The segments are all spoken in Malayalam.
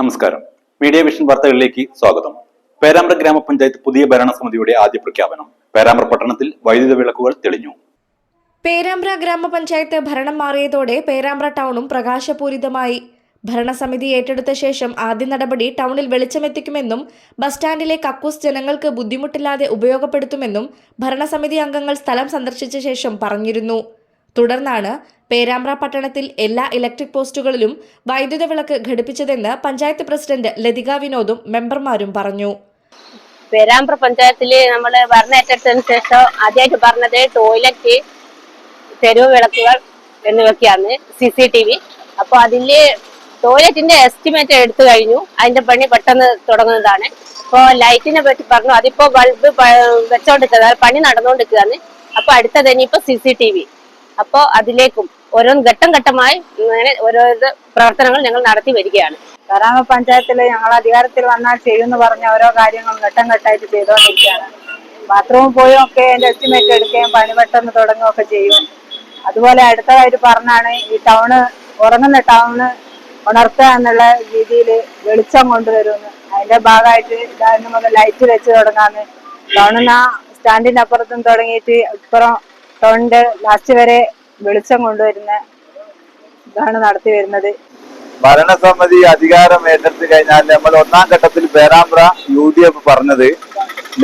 നമസ്കാരം. മീഡിയ വിഷൻ വാർത്തകളിലേക്ക് സ്വാഗതം. പേരാമ്പ്ര ഗ്രാമപഞ്ചായത്ത് പുതിയ ഭരണസമിതിയുടെ ആദ്യ പ്രഖ്യാപനം. പേരാമ്പ്ര പട്ടണത്തിൽ വൈദ്യുത വിളക്കുകൾ തെളിഞ്ഞു. പേരാമ്പ്ര ഗ്രാമപഞ്ചായത്ത് ഭരണം മാറിയതോടെ പേരാമ്പ്ര ടൗണും പ്രകാശപൂരിതമായി. ഭരണസമിതി ഏറ്റെടുത്ത ശേഷം ആദ്യ നടപടി ടൗണിൽ വെളിച്ചമെത്തിക്കുമെന്നും ബസ് സ്റ്റാൻഡിലെ കക്കൂസ് ജനങ്ങൾക്ക് ബുദ്ധിമുട്ടില്ലാതെ ഉപയോഗപ്പെടുത്തുമെന്നും ഭരണസമിതി അംഗങ്ങൾ സ്ഥലം സന്ദർശിച്ച ശേഷം പറഞ്ഞിരുന്നു. തുടർന്നാണ് പേരാമ്പ്ര പട്ടണത്തിൽ എല്ലാ ഇലക്ട്രിക് പോസ്റ്റുകളിലും വൈദ്യുത വിളക്ക് ഘടിപ്പിച്ചതെന്ന് പഞ്ചായത്ത് പ്രസിഡന്റ് ലതിക വിനോദും മെമ്പർമാരും പറഞ്ഞു. പേരാമ്പ്ര പഞ്ചായത്തിൽ നമ്മൾ ഭരണേറ്റെടുത്തതിന് ശേഷം ആദ്യമായിട്ട് പറഞ്ഞത് ടോയ്ലറ്റ് തെരുവ് വിളക്കുകൾ എന്നിവയൊക്കെയാണ് സി സി ടി വി. അപ്പൊ അതിൽ ടോയ്ലറ്റിന്റെ എസ്റ്റിമേറ്റ് എടുത്തു കഴിഞ്ഞു. അതിന്റെ പണി പെട്ടെന്ന് തുടങ്ങുന്നതാണ്. ഇപ്പൊ ലൈറ്റിനെ പറ്റി പറഞ്ഞു. അതിപ്പോ ബൾബ് വെച്ചോണ്ടിരിക്കുന്നത് പണി നടന്നുകൊണ്ടിരിക്കുകയാണ് അപ്പൊ അടുത്തത് ഇനിയിപ്പോ സി സി ടി വി. അപ്പോ അതിലേക്കും ഓരോ ഘട്ടം ഘട്ടമായി ഇങ്ങനെ ഓരോ പ്രവർത്തനങ്ങൾ ഞങ്ങൾ നടത്തി വരികയാണ്. ഗ്രാമപഞ്ചായത്തിൽ ഞങ്ങൾ അധികാരത്തിൽ വന്നാൽ ചെയ്യുമെന്ന് പറഞ്ഞ ഓരോ കാര്യങ്ങളും ഘട്ടം ഘട്ടമായിട്ട് ചെയ്തുകൊണ്ടിരിക്കുകയാണ്. ബാത്റൂമിൽ പോയും ഒക്കെ അതിന്റെ എസ്റ്റിമേറ്റ് എടുക്കുകയും പണി പെട്ടെന്ന് തുടങ്ങുകയൊക്കെ ചെയ്യും. അതുപോലെ അടുത്തതായിട്ട് പറഞ്ഞാണ് ഈ ടൗണ് ഉറങ്ങുന്ന ടൗണ് ഉണർത്തുക എന്നുള്ള രീതിയിൽ വെളിച്ചം കൊണ്ടുവരുമെന്ന് അതിന്റെ ഭാഗമായിട്ട് ഇതായിരുന്നു മുതൽ ലൈറ്റ് വെച്ച് തുടങ്ങാന്ന്. ടൗണിന്ന് ആ സ്റ്റാൻഡിന്റെ അപ്പുറത്തും തുടങ്ങിയിട്ട് ഇപ്പുറം ടൗണിന്റെ ലാസ്റ്റ് വരെ വെളിച്ചം കൊണ്ടുവരുന്ന ഇതാണ് നടത്തി വരുന്നത്. ഭരണസമിതി അധികാരം ഏറ്റെടുത്ത് കഴിഞ്ഞാൽ നമ്മൾ ഒന്നാം ഘട്ടത്തിൽ പേരാമ്പ്ര യു ഡി എഫ് പറഞ്ഞത്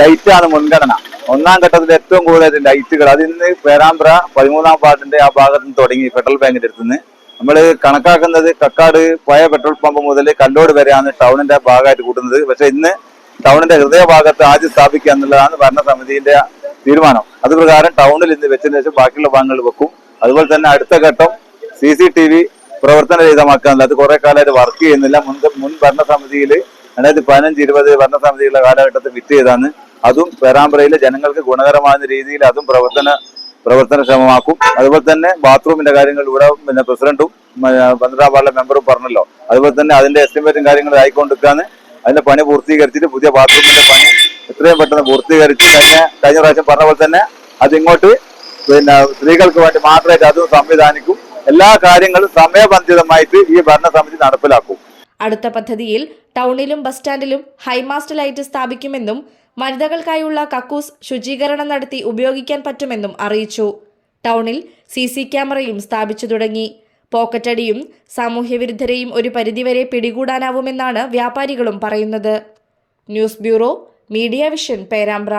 ലൈറ്റാണ് മുൻഗണന. ഒന്നാം ഘട്ടത്തിൽ ഏറ്റവും കൂടുതൽ ലൈറ്റുകൾ അതിന്ന് പേരാമ്പ്ര പതിമൂന്നാം പാർട്ടിന്റെ ആ ഭാഗത്ത് നിന്ന് തുടങ്ങി ഫെഡറൽ ബാങ്കിന്റെ അടുത്ത് നിന്ന്. നമ്മൾ കണക്കാക്കുന്നത് കക്കാട് പോയ പെട്രോൾ പമ്പ് മുതൽ കല്ലോട് വരെയാണ് ടൗണിന്റെ ഭാഗമായിട്ട് കൂട്ടുന്നത്. പക്ഷെ ഇന്ന് ടൗണിന്റെ ഹൃദയഭാഗത്ത് ആദ്യം സ്ഥാപിക്കുക എന്നുള്ളതാണ് ഭരണസമിതിന്റെ തീരുമാനം. അത് പ്രകാരം ടൗണിൽ ഇന്ന് വെച്ചതിന് ശേഷം ബാക്കിയുള്ള ഭാഗങ്ങൾ വെക്കും. അതുപോലെ തന്നെ അടുത്ത ഘട്ടം സി സി ടി വി പ്രവർത്തനരഹിതമാക്കാനുള്ള അത് കുറെ കാലമായിട്ട് വർക്ക് ചെയ്യുന്നില്ല. മുൻ മുൻ ഭരണസമിതിയിൽ രണ്ടായിരത്തി പതിനഞ്ച് ഇരുപത് ഭരണസമിതിയുടെ കാലഘട്ടത്തിൽ വിറ്റ് ചെയ്താണ് അതും പേരാമ്പ്രയിലെ ജനങ്ങൾക്ക് ഗുണകരമാകുന്ന രീതിയിൽ അതും പ്രവർത്തന പ്രവർത്തനക്ഷമമാക്കും. അതുപോലെ തന്നെ ബാത്റൂമിന്റെ കാര്യങ്ങൾ ഇവിടെ പിന്നെ പ്രസിഡന്റും പന്ത്രണ്ടാം വാർഡിലെ മെമ്പറും പറഞ്ഞല്ലോ. അതുപോലെ തന്നെ അതിന്റെ എസ്റ്റിമേറ്റും കാര്യങ്ങളും ആയിക്കൊണ്ടിരിക്കാന്ന് അതിന്റെ പണി പൂർത്തീകരിച്ചിട്ട് പുതിയ ബാത്റൂമിന്റെ പണി എത്രയും പെട്ടെന്ന് പൂർത്തീകരിച്ച് കഴിഞ്ഞ കഴിഞ്ഞ പ്രാവശ്യം പറഞ്ഞ പോലെ തന്നെ അതിങ്ങോട്ട് പിന്നെ സ്ത്രീകൾക്ക് വേണ്ടി മാത്രമായിട്ട് അതും സംവിധാനിക്കും. എല്ലാ കാര്യങ്ങളും സമയബന്ധിതമായിട്ട് ഈ ഭരണസമിതി നടപ്പിലാക്കും. അടുത്ത പദ്ധതിയിൽ ടൗണിലും ബസ് സ്റ്റാൻഡിലും ഹൈമാസ്റ്റ് ലൈറ്റ് സ്ഥാപിക്കുമെന്നും വനിതകൾക്കായുള്ള കക്കൂസ് ശുചീകരണം നടത്തി ഉപയോഗിക്കാൻ പറ്റുമെന്നും അറിയിച്ചു. ടൗണിൽ സി സി ക്യാമറയും സ്ഥാപിച്ചു തുടങ്ങി. പോക്കറ്റടിയും സാമൂഹ്യവിരുദ്ധരെയും ഒരു പരിധിവരെ പിടികൂടാനാവുമെന്നാണ് വ്യാപാരികളും പറയുന്നത്. News bureau media vision Perambra